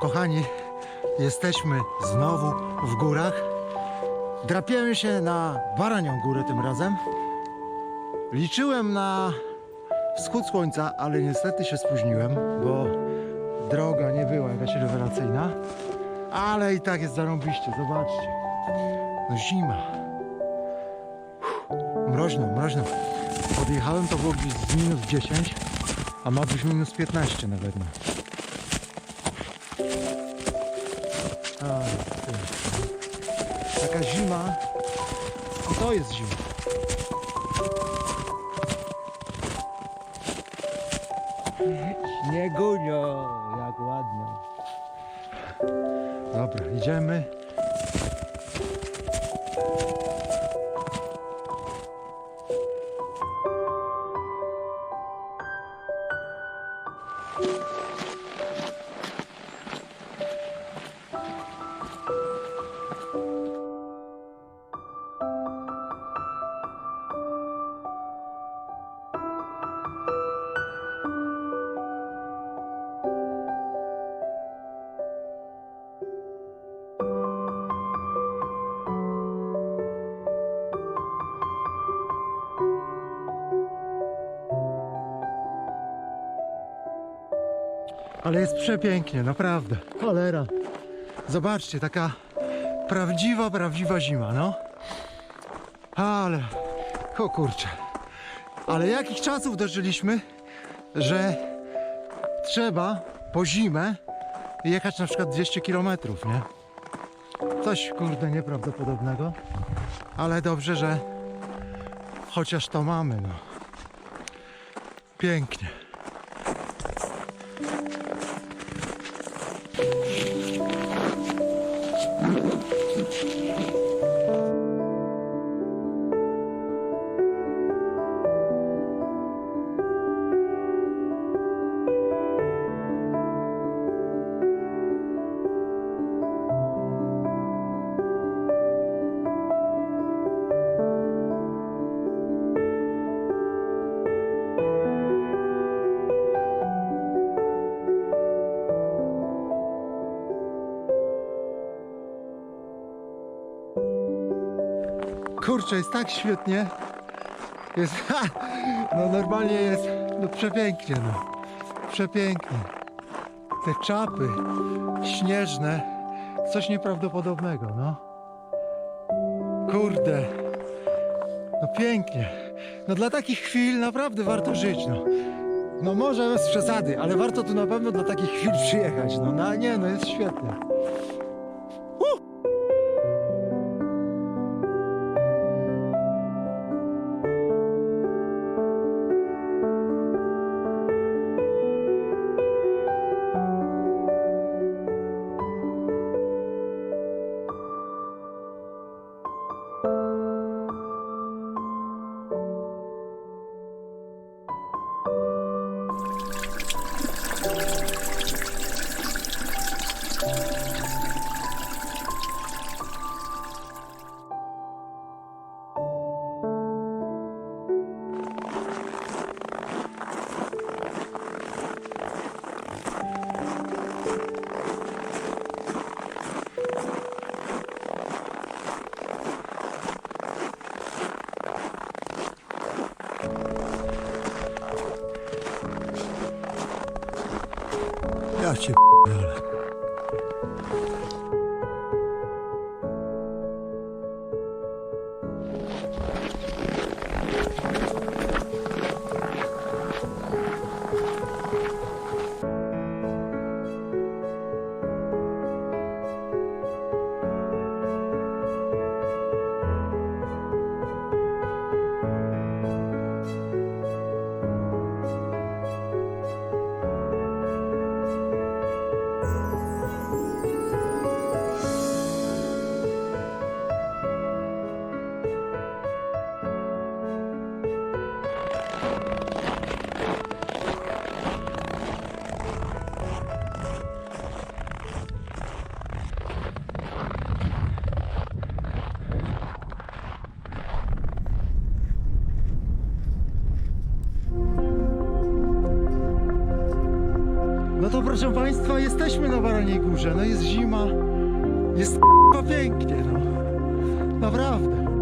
Kochani. Jesteśmy znowu w górach. Drapiemy się na Baranią Górę tym razem. Liczyłem na wschód słońca, ale niestety się spóźniłem, bo droga nie była jakaś rewelacyjna. Ale i tak jest zarąbiście, zobaczcie. No zima. Mroźno, mroźno. Podjechałem, to było gdzieś z minus 10, a ma być minus 15 nawet. To jest zima. Śniegunio, jak ładnie. Dobra, idziemy. Ale jest przepięknie, naprawdę. Cholera. Zobaczcie, taka prawdziwa, prawdziwa zima, no. Ale, o kurczę. Ale jakich czasów dożyliśmy, że trzeba po zimę jechać na przykład 200 km, nie? Coś, kurde, nieprawdopodobnego. Ale dobrze, że chociaż to mamy, no. Pięknie. Kurczę, jest tak świetnie. Jest, ha, no normalnie jest, no przepięknie, no. Przepięknie. Te czapy śnieżne, coś nieprawdopodobnego, no. Kurde. No pięknie. No dla takich chwil naprawdę warto żyć, no. No może bez przesady, ale warto tu na pewno dla takich chwil przyjechać, no. no nie, no jest świetnie. Gerçi proszę Państwa, jesteśmy na Baraniej Górze. No jest zima. Jest pięknie, no. Naprawdę.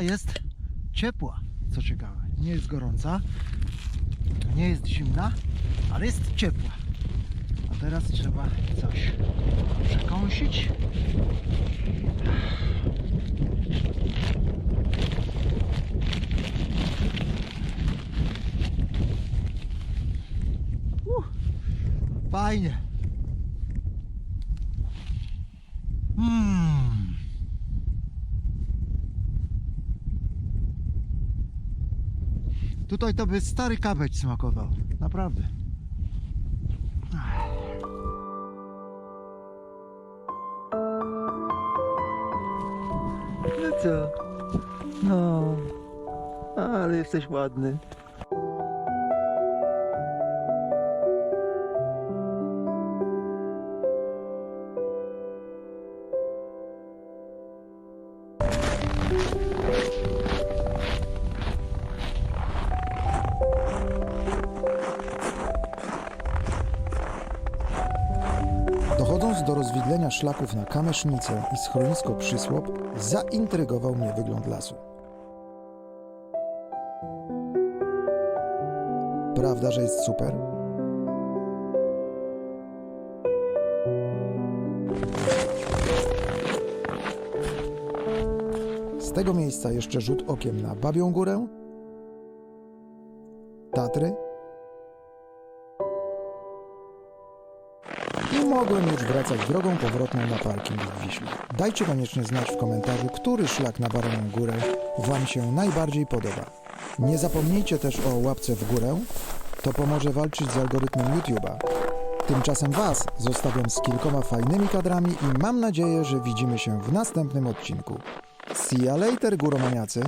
Jest ciepła, co ciekawe. Nie jest gorąca, nie jest zimna, ale jest ciepła. A teraz trzeba coś przekąsić. Fajnie. Tutaj to by stary kabeć smakował. Naprawdę. No co? No. Ale jesteś ładny. Do rozwidlenia szlaków na Kamesznicę i schronisko Przysłop, zaintrygował mnie wygląd lasu. Prawda, że jest super? Z tego miejsca jeszcze rzut okiem na Babią Górę, Tatry mogłem już wracać drogą powrotną na parking w Wiśle. Dajcie koniecznie znać w komentarzu, który szlak na Baraną Górę Wam się najbardziej podoba. Nie zapomnijcie też o łapce w górę, to pomoże walczyć z algorytmem YouTube'a. Tymczasem Was zostawiam z kilkoma fajnymi kadrami i mam nadzieję, że widzimy się w następnym odcinku. See ya later, góromaniacy!